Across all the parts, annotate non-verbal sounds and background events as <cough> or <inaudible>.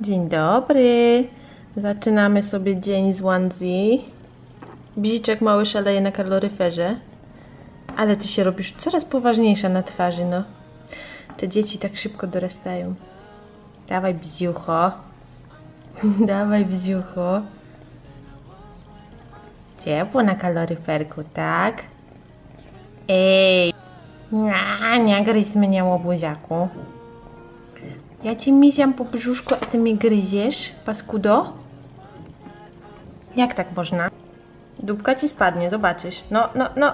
Dzień dobry. Zaczynamy sobie dzień z onesie. Bziczek mały szaleje na kaloryferze. Ale ty się robisz coraz poważniejsza na twarzy, no. Te dzieci tak szybko dorastają. Dawaj bziucho. <laughs> Dawaj bziucho. Ciepło na kaloryferku, tak? Ej. Nie, nie gryź mnie łobuziaku. Ja ci misiam po brzuszku, a ty mnie gryziesz, paskudo? Jak tak można? Dupka ci spadnie, zobaczysz. No, no, no.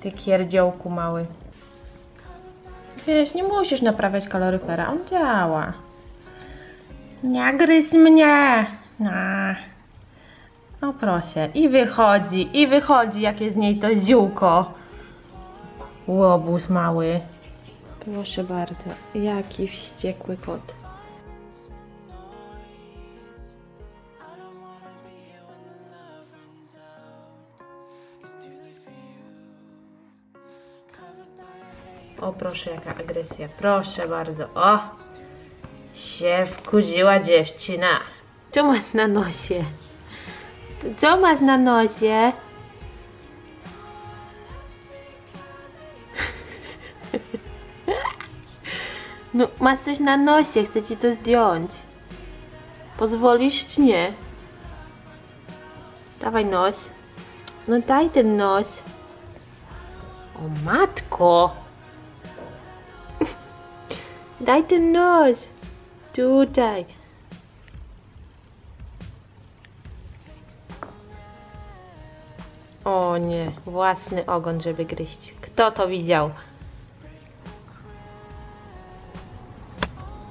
Ty kierdziołku mały. Wiesz, nie musisz naprawiać kaloryfera, on działa. Nie gryź mnie. No. No proszę, i wychodzi, i wychodzi, jakie z niej to ziółko. Łobuz mały. Proszę bardzo, jaki wściekły kot. O proszę, jaka agresja. Proszę bardzo. O! Się wkurzyła dziewczyna. Co masz na nosie? Co masz na nosie? No, masz coś na nosie, chcę ci to zdjąć. Pozwolisz czy nie? Dawaj nos. No daj ten nos. O matko! <laughs> Daj ten nos. Tutaj. O nie, własny ogon, żeby gryźć. Kto to widział?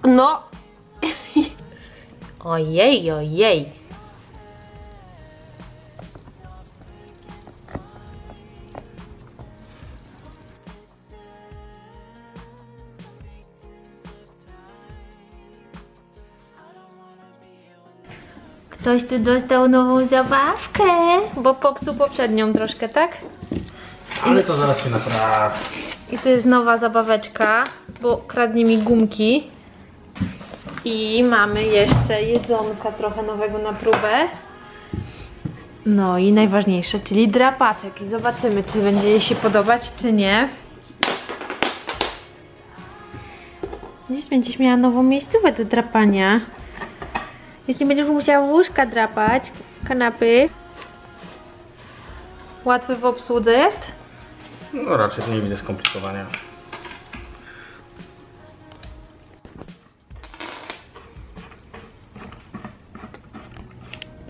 No! Ojej, ojej. Ktoś tu dostał nową zabawkę, bo popsuł poprzednią troszkę, tak? Ale to zaraz się naprawi. I to jest nowa zabaweczka, bo kradnie mi gumki. I mamy jeszcze jedzonka trochę nowego na próbę. No i najważniejsze, czyli drapaczek. I zobaczymy, czy będzie jej się podobać, czy nie. Dziś będziesz miała nową miejscówkę do drapania. Nie będziesz musiała łóżka drapać, kanapy. Łatwy w obsłudze jest? No raczej nie widzę skomplikowania.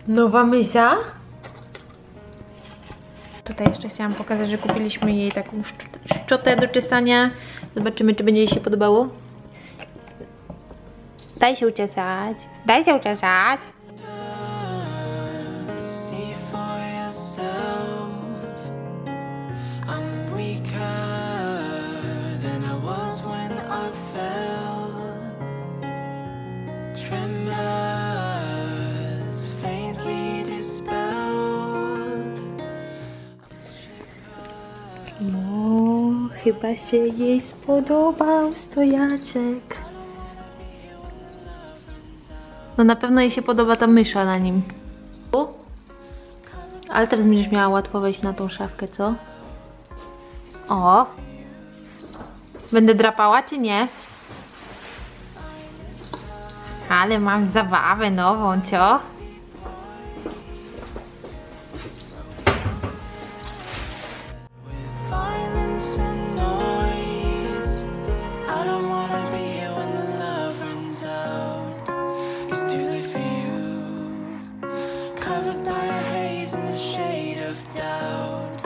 Nowa mysia. Tutaj jeszcze chciałam pokazać, że kupiliśmy jej taką szcz- szczotę do czesania. Zobaczymy, czy będzie jej się podobało. Daj się uczesać. Daj się uczesać. No, chyba się jej spodobał stojaczek. No na pewno jej się podoba ta mysza na nim. Ale teraz będziesz miała łatwo wejść na tą szafkę, co? O! Będę drapała, czy nie? Ale mam zabawę nową, co? Of doubt.